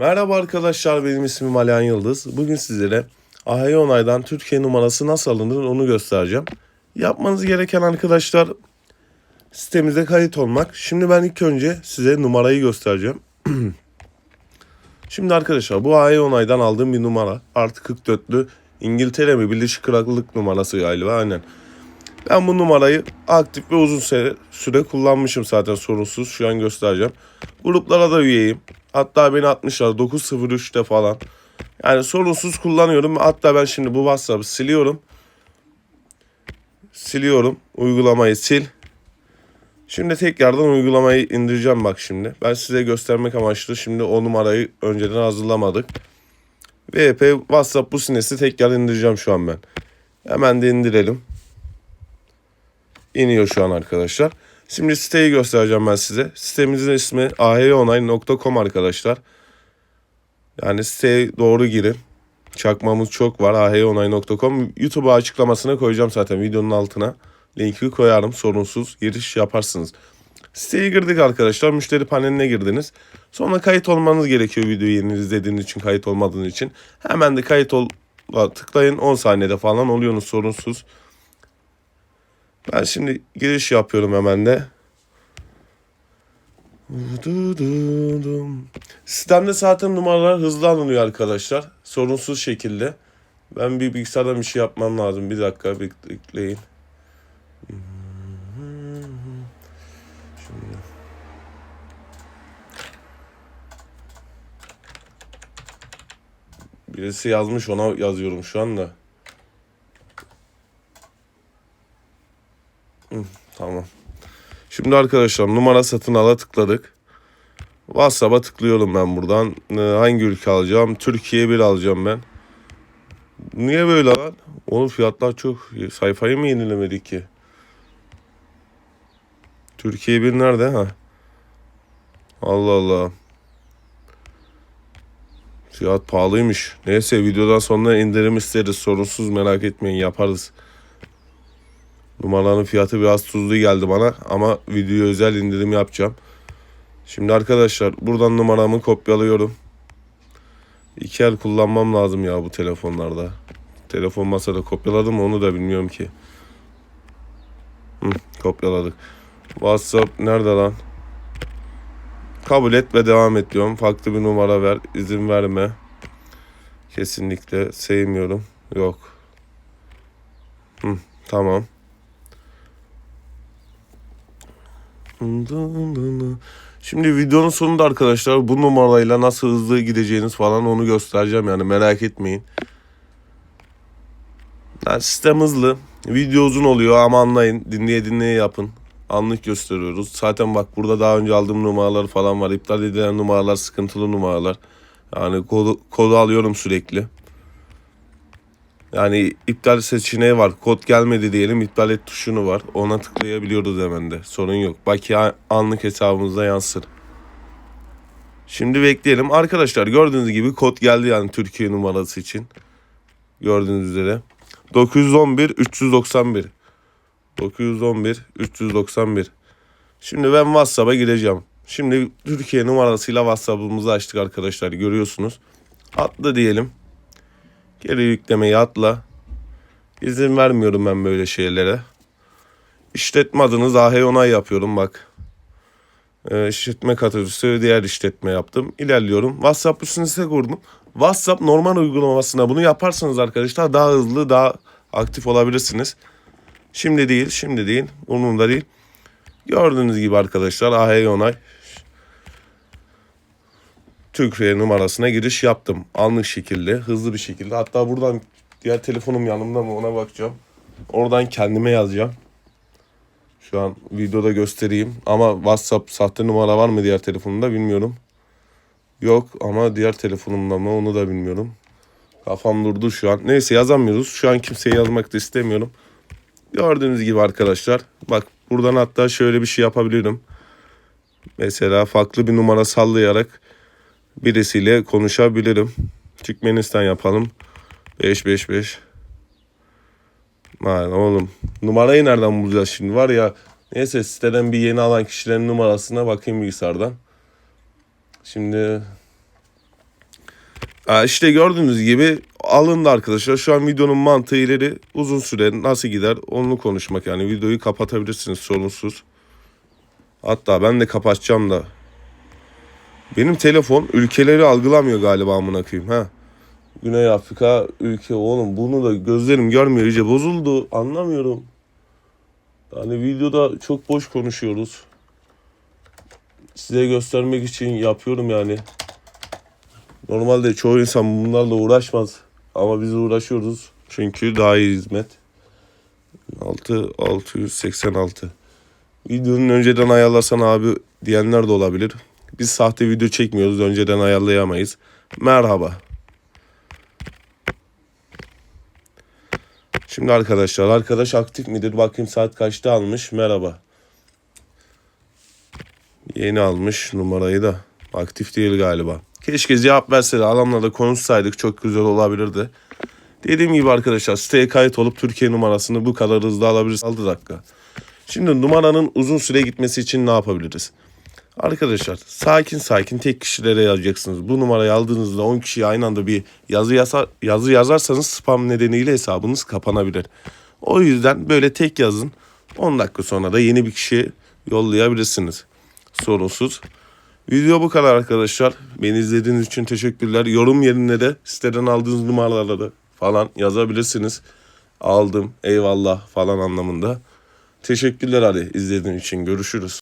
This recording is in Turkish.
Merhaba arkadaşlar benim ismim Alihan Yıldız. Bugün sizlere AHY Onay'dan Türkiye numarası nasıl alınır onu göstereceğim. Yapmanız gereken arkadaşlar sitemize kayıt olmak. Şimdi ben ilk önce size numarayı göstereceğim. Şimdi arkadaşlar bu AHY Onay'dan aldığım bir numara. Artı 44'lü İngiltere mi Birleşik Krallık numarası galiba aynen. Ben bu numarayı aktif ve uzun süre, süre kullanmışım zaten sorunsuz. Şu an göstereceğim. Gruplara da üyeyim. Hatta beni atmışlar 903'te falan. Yani sorunsuz kullanıyorum. Hatta ben şimdi bu WhatsApp'ı siliyorum. Siliyorum. Uygulamayı sil. Şimdi tekrardan uygulamayı indireceğim bak şimdi. Ben size göstermek amaçlı şimdi o numarayı önceden hazırlamadık. VP WhatsApp bu sinesi tekrar indireceğim şu an ben. Hemen de indirelim. İniyor şu an arkadaşlar. Şimdi siteyi göstereceğim ben size. Sitemizin ismi ahyonline.com arkadaşlar. Yani siteye doğru girin. Çakmamız çok var ahyonline.com. YouTube'a açıklamasına koyacağım zaten videonun altına. Linki koyarım sorunsuz giriş yaparsınız. Siteye girdik arkadaşlar. Müşteri paneline girdiniz. Sonra kayıt olmanız gerekiyor videoyu yeni izlediğiniz için kayıt olmadığınız için. Hemen de kayıt ol tıklayın 10 saniyede falan oluyorsunuz sorunsuz. Ben şimdi giriş yapıyorum hemen de. Sistemde zaten numaralar hızlı alınıyor arkadaşlar. Sorunsuz şekilde. Ben bir bilgisayardan bir şey yapmam lazım. Bir dakika bekleyin. Birisi yazmış ona yazıyorum şu anda. Tamam. Şimdi arkadaşlar numara satın ala tıkladık. WhatsApp'a tıklıyorum ben buradan. Ee, hangi ülke alacağım? Türkiye bir alacağım ben. Niye böyle lan? Oğlum fiyatlar çok. Sayfayı mı yenilemedik ki? Türkiye bir nerede ha? Allah Allah. Fiyat pahalıymış. Neyse videodan sonra indirim isteriz. Sorunsuz merak etmeyin yaparız. Numaranın fiyatı biraz tuzlu geldi bana ama video özel indirim yapacağım. Şimdi arkadaşlar buradan numaramı kopyalıyorum. İki el kullanmam lazım ya bu telefonlarda. Telefon masada kopyaladım onu da bilmiyorum ki. Hı, kopyaladık. WhatsApp nerede lan? Kabul et ve devam et diyorum. Farklı bir numara ver. izin verme. Kesinlikle sevmiyorum. Yok. Hı, tamam. Şimdi videonun sonunda arkadaşlar bu numarayla nasıl hızlı gideceğiniz falan onu göstereceğim yani merak etmeyin. Yani sistem hızlı. Video uzun oluyor ama anlayın. Dinleye dinleye yapın. Anlık gösteriyoruz. Zaten bak burada daha önce aldığım numaralar falan var. İptal edilen numaralar, sıkıntılı numaralar. Yani kodu, kodu alıyorum sürekli. Yani iptal seçeneği var. Kod gelmedi diyelim iptal et tuşunu var. Ona tıklayabiliyoruz hemen de. Sorun yok. Bakiye anlık hesabımıza yansır. Şimdi bekleyelim. Arkadaşlar gördüğünüz gibi kod geldi yani Türkiye numarası için. Gördüğünüz üzere. 911 391. 911 391. Şimdi ben WhatsApp'a gireceğim. Şimdi Türkiye numarasıyla WhatsApp'ımızı açtık arkadaşlar görüyorsunuz. Atla diyelim. Geri yüklemeyi atla. İzin vermiyorum ben böyle şeylere. İşletme adınız AH onay yapıyorum bak. Ee, işletme kategorisi diğer işletme yaptım. İlerliyorum. WhatsApp üstünüze kurdum. WhatsApp normal uygulamasına bunu yaparsanız arkadaşlar daha hızlı daha aktif olabilirsiniz. Şimdi değil, şimdi değil. Umurumda değil. Gördüğünüz gibi arkadaşlar AH onay Türkiye numarasına giriş yaptım. Anlık şekilde, hızlı bir şekilde. Hatta buradan diğer telefonum yanımda mı ona bakacağım. Oradan kendime yazacağım. Şu an videoda göstereyim. Ama WhatsApp sahte numara var mı diğer telefonumda bilmiyorum. Yok ama diğer telefonumda mı onu da bilmiyorum. Kafam durdu şu an. Neyse yazamıyoruz. Şu an kimseye yazmak da istemiyorum. Gördüğünüz gibi arkadaşlar. Bak buradan hatta şöyle bir şey yapabilirim. Mesela farklı bir numara sallayarak birisiyle konuşabilirim. Türkmenistan yapalım. 555. Lan oğlum numarayı nereden bulacağız şimdi var ya. Neyse siteden bir yeni alan kişilerin numarasına bakayım bilgisayardan. Şimdi Ha işte gördüğünüz gibi alındı arkadaşlar. Şu an videonun mantığı ileri uzun süre nasıl gider onu konuşmak yani. Videoyu kapatabilirsiniz sorunsuz. Hatta ben de kapatacağım da. Benim telefon ülkeleri algılamıyor galiba amına koyayım ha. Güney Afrika ülke oğlum bunu da gözlerim görmüyor iyice bozuldu anlamıyorum. Yani videoda çok boş konuşuyoruz. Size göstermek için yapıyorum yani. Normalde çoğu insan bunlarla uğraşmaz. Ama biz uğraşıyoruz. Çünkü daha iyi hizmet. 6 686. Videonun önceden ayarlasan abi diyenler de olabilir. Biz sahte video çekmiyoruz. Önceden ayarlayamayız. Merhaba. Şimdi arkadaşlar arkadaş aktif midir? Bakayım saat kaçta almış. Merhaba. Yeni almış numarayı da. Aktif değil galiba. Keşke cevap verse de adamla da konuşsaydık çok güzel olabilirdi. Dediğim gibi arkadaşlar siteye kayıt olup Türkiye numarasını bu kadar hızlı alabiliriz. 6 dakika. Şimdi numaranın uzun süre gitmesi için ne yapabiliriz? Arkadaşlar sakin sakin tek kişilere yazacaksınız. Bu numarayı aldığınızda 10 kişiye aynı anda bir yazı, yazar, yazı yazarsanız spam nedeniyle hesabınız kapanabilir. O yüzden böyle tek yazın. 10 dakika sonra da yeni bir kişiye yollayabilirsiniz. Sorunsuz. Video bu kadar arkadaşlar. Beni izlediğiniz için teşekkürler. Yorum yerine de siteden aldığınız numaraları falan yazabilirsiniz. Aldım, eyvallah falan anlamında. Teşekkürler Ali izlediğin için. Görüşürüz.